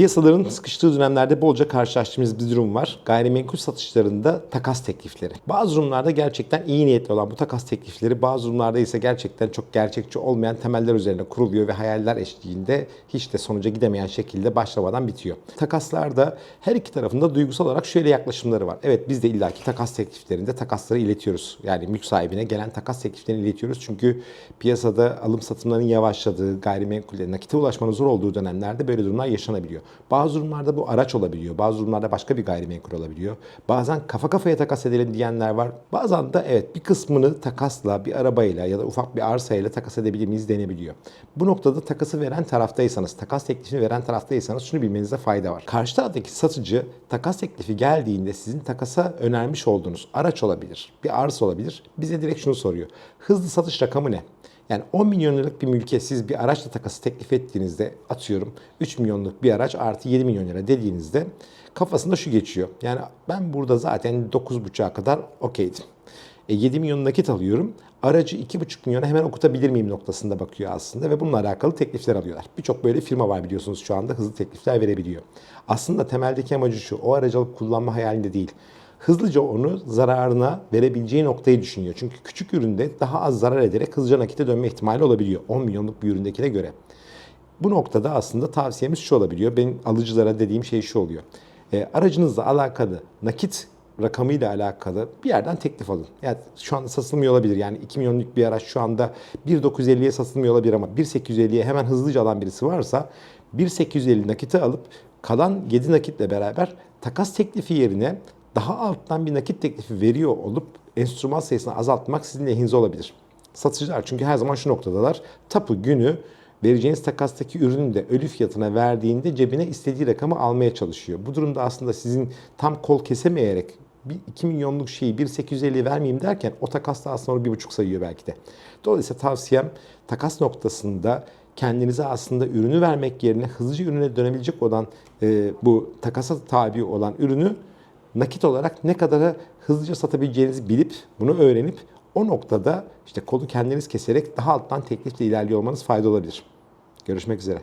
Piyasaların sıkıştığı dönemlerde bolca karşılaştığımız bir durum var. Gayrimenkul satışlarında takas teklifleri. Bazı durumlarda gerçekten iyi niyetli olan bu takas teklifleri, bazı durumlarda ise gerçekten çok gerçekçi olmayan temeller üzerine kuruluyor ve hayaller eşliğinde hiç de sonuca gidemeyen şekilde başlamadan bitiyor. Takaslarda her iki tarafında duygusal olarak şöyle yaklaşımları var. Evet biz de illaki takas tekliflerinde takasları iletiyoruz. Yani mülk sahibine gelen takas tekliflerini iletiyoruz. Çünkü piyasada alım satımların yavaşladığı, gayrimenkulle nakite ulaşmanın zor olduğu dönemlerde böyle durumlar yaşanabiliyor. Bazı durumlarda bu araç olabiliyor. Bazı durumlarda başka bir gayrimenkul olabiliyor. Bazen kafa kafaya takas edelim diyenler var. Bazen de evet bir kısmını takasla, bir arabayla ya da ufak bir arsayla takas edebilir miyiz denebiliyor. Bu noktada takası veren taraftaysanız, takas teklifini veren taraftaysanız şunu bilmenizde fayda var. Karşı taraftaki satıcı takas teklifi geldiğinde sizin takasa önermiş olduğunuz araç olabilir, bir arsa olabilir. Bize direkt şunu soruyor. Hızlı satış rakamı ne? Yani 10 milyon liralık bir mülke siz bir araçla takası teklif ettiğinizde atıyorum 3 milyonluk bir araç artı 7 milyon lira dediğinizde kafasında şu geçiyor. Yani ben burada zaten 9,5'a kadar okeydim. E 7 milyon nakit alıyorum. Aracı 2,5 milyona hemen okutabilir miyim noktasında bakıyor aslında ve bununla alakalı teklifler alıyorlar. Birçok böyle firma var biliyorsunuz şu anda hızlı teklifler verebiliyor. Aslında temeldeki amacı şu o aracı kullanma hayalinde değil hızlıca onu zararına verebileceği noktayı düşünüyor. Çünkü küçük üründe daha az zarar ederek hızlıca nakite dönme ihtimali olabiliyor. 10 milyonluk bir üründekine göre. Bu noktada aslında tavsiyemiz şu olabiliyor. Benim alıcılara dediğim şey şu oluyor. E, aracınızla alakalı nakit rakamıyla alakalı bir yerden teklif alın. Yani şu anda satılmıyor olabilir. Yani 2 milyonluk bir araç şu anda 1.950'ye satılmıyor olabilir ama 1.850'ye hemen hızlıca alan birisi varsa 1.850 nakiti alıp kalan 7 nakitle beraber takas teklifi yerine daha alttan bir nakit teklifi veriyor olup enstrüman sayısını azaltmak sizin lehinize olabilir. Satıcılar çünkü her zaman şu noktadalar. Tapu günü vereceğiniz takastaki ürünü de ölü fiyatına verdiğinde cebine istediği rakamı almaya çalışıyor. Bu durumda aslında sizin tam kol kesemeyerek bir 2 milyonluk şeyi 1.850 vermeyeyim derken o takasta aslında onu 1.5 sayıyor belki de. Dolayısıyla tavsiyem takas noktasında kendinize aslında ürünü vermek yerine hızlıca ürüne dönebilecek olan e, bu takasa tabi olan ürünü nakit olarak ne kadara hızlıca satabileceğinizi bilip bunu öğrenip o noktada işte kolu kendiniz keserek daha alttan teklifle ilerliyor olmanız fayda olabilir. Görüşmek üzere.